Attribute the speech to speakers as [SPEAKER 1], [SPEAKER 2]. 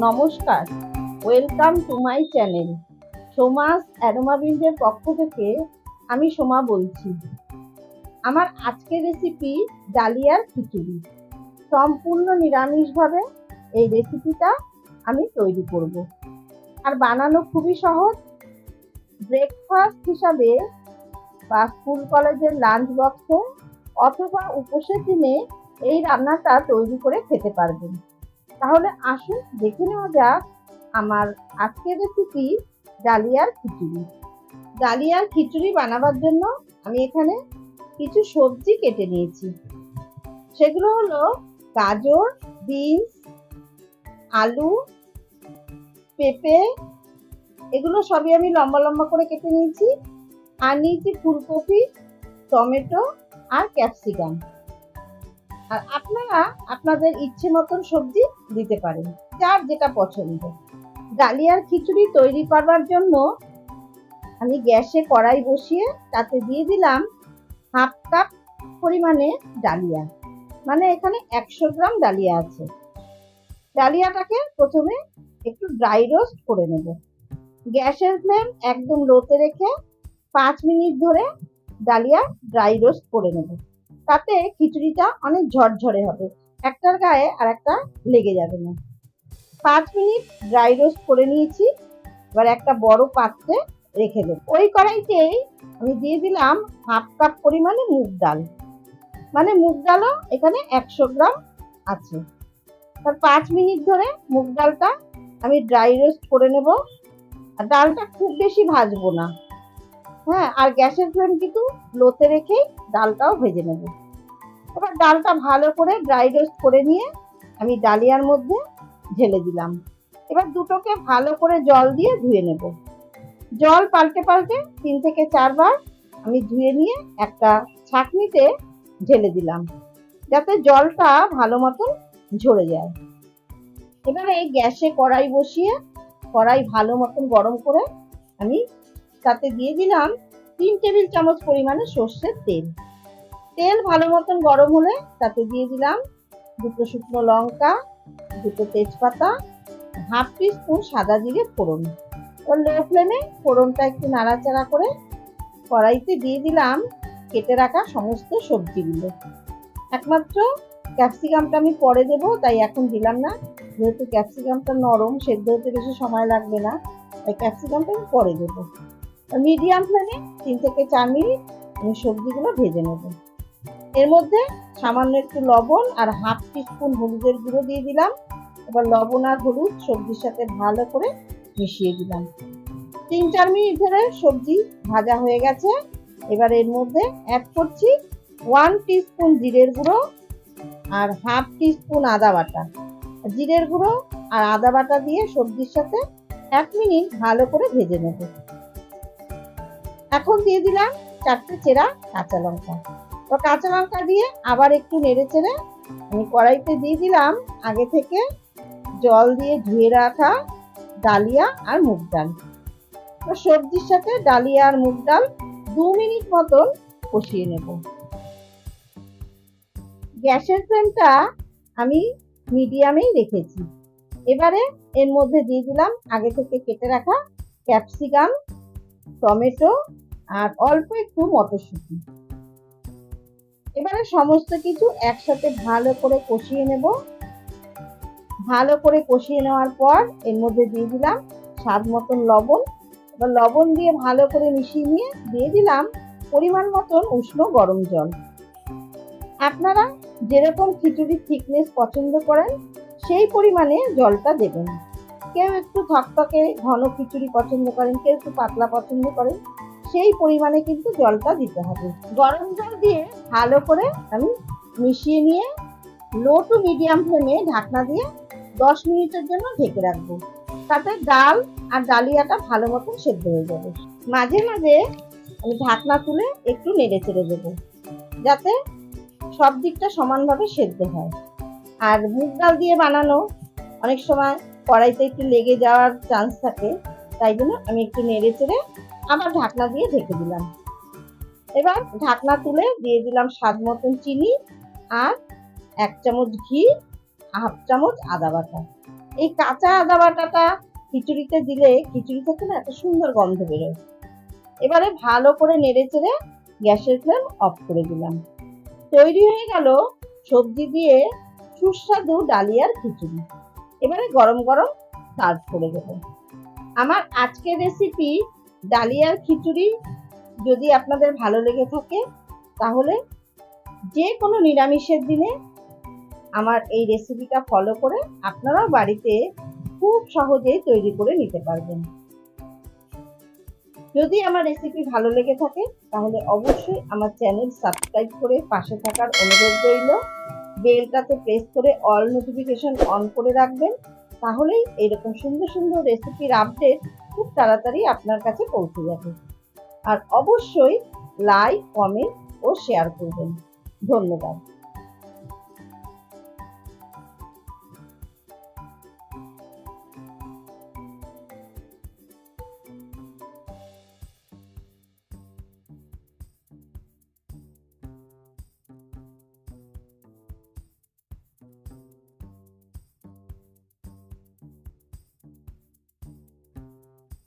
[SPEAKER 1] নমস্কার। Welcome to my channel সোমাস অ্যারোমাবিন্ডের পক্ষ থেকে আমি সোমা বলছি। আমার আজকের রেসিপি ডালিয়ার খিচুড়ি। সম্পূর্ণ নিরামিষভাবে এই রেসিপিটা আমি তৈরি করব। আর বানানো খুবই সহজ। ব্রেকফাস্ট হিসাবে বা স্কুল কলেজের লাঞ্চ বক্সে অথবা উপোসের দিনে এই রান্নাটা তৈরি করে খেতে পারবেন। তাহলে আসুন দেখে নেওয়া যাক আমার আজকের রেসিপি ডালিয়ার খিচুড়ি। ডালিয়ার খিচুড়ি বানাবার জন্য আমি এখানে কিছু সবজি কেটে নিয়েছি। সেগুলো হলো গাজর, বিনস, আলু, পেঁপে, এগুলো সবই আমি লম্বা লম্বা করে কেটে নিয়েছি। আর নিয়েছি ফুলকপি, টমেটো আর ক্যাপসিকাম। আর আপনারা আপনাদের ইচ্ছে মতন সবজি দিতে পারেন, যার যেটা পছন্দ। ডালিয়ার খিচুড়ি তৈরি করবার জন্য আমি গ্যাসে কড়াই বসিয়ে তাতে দিয়ে দিলাম হাফ কাপ পরিমাণে ডালিয়া। মানে এখানে একশো গ্রাম ডালিয়া আছে। ডালিয়াটাকে প্রথমে একটু ড্রাই রোস্ট করে নেব। গ্যাসের ফ্লেম একদম লোতে রেখে পাঁচ মিনিট ধরে ডালিয়া ড্রাই রোস্ট করে নেব। তাতে খিচুড়িটা অনেক ঝরঝরে হবে। একটার গায়ে আর একটা লেগে যাবে না। পাঁচ মিনিট ড্রাই রোস্ট করে নিয়েছি, এবার একটা বড় পাত্রে রেখে দেব। ওই কড়াইতেই আমি দিয়ে দিলাম হাফ কাপ পরিমাণে মুগ ডাল। মানে মুগ ডালও এখানে একশো গ্রাম আছে। তার পাঁচ মিনিট ধরে মুগ ডালটা আমি ড্রাই রোস্ট করে নেব। আর ডালটা খুব বেশি ভাজবো না। হ্যাঁ আর গ্যাসের ফ্লেম কিন্তু লোতে রেখেই ডালটাও ভেজে নেব। এবার ডালটা ভালো করে ড্রাই রোস্ট করে নিয়ে আমি ডালিয়ার মধ্যে ঢেলে দিলাম। এবার দুটোকে ভালো করে জল দিয়ে ধুয়ে নেব। জল পাল্টে পাল্টে তিন থেকে চারবার আমি ধুয়ে নিয়ে একটা ছাঁকনিতে ঢেলে দিলাম, যাতে জলটা ভালো মতন ঝরে যায়। এবারে গ্যাসে কড়াই বসিয়ে কড়াই ভালো মতন গরম করে আমি তাতে দিয়ে দিলাম তিন টেবিল চামচ পরিমাণে সর্ষের তেল। তেল ভালো মতন গরম হলে তাতে দিয়ে দিলাম দুটো শুকনো লঙ্কা, দুটো তেজপাতা, হাফ টি স্পুন সাদা জিরে ফোড়ন। এবার লো ফ্লেমে ফোড়নটা একটু নাড়াচাড়া করে কড়াইতে দিয়ে দিলাম কেটে রাখা সমস্ত সবজিগুলো। একমাত্র ক্যাপসিকামটা আমি পরে দেব, তাই এখন দিলাম না। যেহেতু ক্যাপসিকামটা নরম, সেদ্ধ হতে বেশি সময় লাগবে না, তাই ক্যাপসিকামটা আমি পরে দেবো। মিডিয়াম ফ্লেমে তিন থেকে চার মিনিট আমি সবজিগুলো ভেজে নেব। এর মধ্যে সামান্য একটু লবণ আর হাফ টিস্পুন হলুদের গুঁড়ো দিয়ে দিলাম। এবার লবণ আর হলুদ সবজির সাথে ভালো করে মিশিয়ে দিলাম। তিন চার মিনিট ধরে সবজি ভাজা হয়ে গেছে। এবার এর মধ্যে অ্যাড করছি ওয়ান টিস্পুন জিরের গুঁড়ো আর হাফ টিস্পুন আদা বাটা। জিরের গুঁড়ো আর আদা বাটা দিয়ে সবজির সাথে এক মিনিট ভালো করে ভেজে নেব। এখন দিয়ে দিলাম চারটে চেরা কাঁচা লঙ্কা। তো কাঁচা লঙ্কা দিয়ে আবার একটু নেড়ে চেড়ে আমি কড়াইতে দিয়ে দিলাম আগে থেকে জল দিয়ে ধুয়ে রাখা ডালিয়া আর মুগ ডাল। তো সবজির সাথে ডালিয়া আর মুগ ডাল দু মিনিট মতন কষিয়ে নেব। গ্যাসের ফ্লেমটা আমি মিডিয়ামেই রেখেছি। এবারে এর মধ্যে দিয়ে দিলাম আগে থেকে কেটে রাখা ক্যাপসিকাম, টমেটো আর অল্প একটু মটরশুঁটি। এবারে সমস্ত কিছু একসাথে ভালো করে কষিয়ে নেব। ভালো করে কষিয়ে নেওয়ার পর এর মধ্যে দিয়ে দিলাম স্বাদ মতন লবণ। এবার লবণ দিয়ে ভালো করে মিশিয়ে নিয়ে দিয়ে দিলাম পরিমাণ মতন উষ্ণ গরম জল। আপনারা যেরকম খিচুড়ির থিকনেস পছন্দ করেন, সেই পরিমাণে জলটা দেবেন। কেউ একটু থকথকে ঘন খিচুড়ি পছন্দ করেন, কেউ একটু পাতলা পছন্দ করেন সেই পরিমাণে কিন্তু জলটা দিতে হবে। গরম জল দিয়ে ভালো করে আমি মিশিয়ে নিয়ে লো টু মিডিয়াম ফ্লেমে ঢাকনা দিয়ে দশ মিনিটের জন্য ঢেকে রাখব। তাতে ডাল আর ডালিয়াটা ভালো মতন সেদ্ধ হয়ে যাবে। মাঝে মাঝে আমি ঢাকনা তুলে একটু নেড়ে চেড়ে দেবো, যাতে সব দিকটা সমানভাবে সেদ্ধ হয়। আর মুগ ডাল দিয়ে বানানো অনেক সময় কড়াইতে একটু লেগে যাওয়ার চান্স থাকে, তাই জন্য আমি একটু নেড়ে চেড়ে আবার ঢাকনা দিয়ে ঢেকে দিলাম। এবার ঢাকনা তুলে দিয়ে দিলাম স্বাদ মতন চিনি আর এক চামচ ঘি, হাফ চামচ আদা বাটা। এই কাঁচা আদা বাটাটা খিচুড়িতে দিলে খিচুড়ি থেকে না একটা সুন্দর গন্ধ বেরোয়। এবারে ভালো করে নেড়ে চেড়ে গ্যাসের ফ্লেম অফ করে দিলাম। তৈরি হয়ে গেল সবজি দিয়ে সুস্বাদু ডালিয়ার খিচুড়ি। এবারে গরম গরম সার্ভ করে দেবো। আমার আজকের রেসিপি ডালিয়ার খিচুড়ি যদি আপনাদের ভালো লেগে থাকে, তাহলে যে কোনো নিরামিষের দিনে আমার এই রেসিপিটা ফলো করে আপনারাও বাড়িতে খুব সহজেই তৈরি করে নিতে পারবেন। যদি আমার রেসিপি ভালো লেগে থাকে, তাহলে অবশ্যই আমার চ্যানেল সাবস্ক্রাইব করে পাশে থাকার অনুরোধ রইল। বেলটাতে প্রেস করে অল নোটিফিকেশন অন করে রাখবেন, তাহলেই এরকম সুন্দর সুন্দর রেসিপির আপডেট খুব তাড়াতাড়ি আপনার কাছে পৌঁছে যাবে। আর অবশ্যই লাইক কমেন্ট ও শেয়ার করবেন। ধন্যবাদ।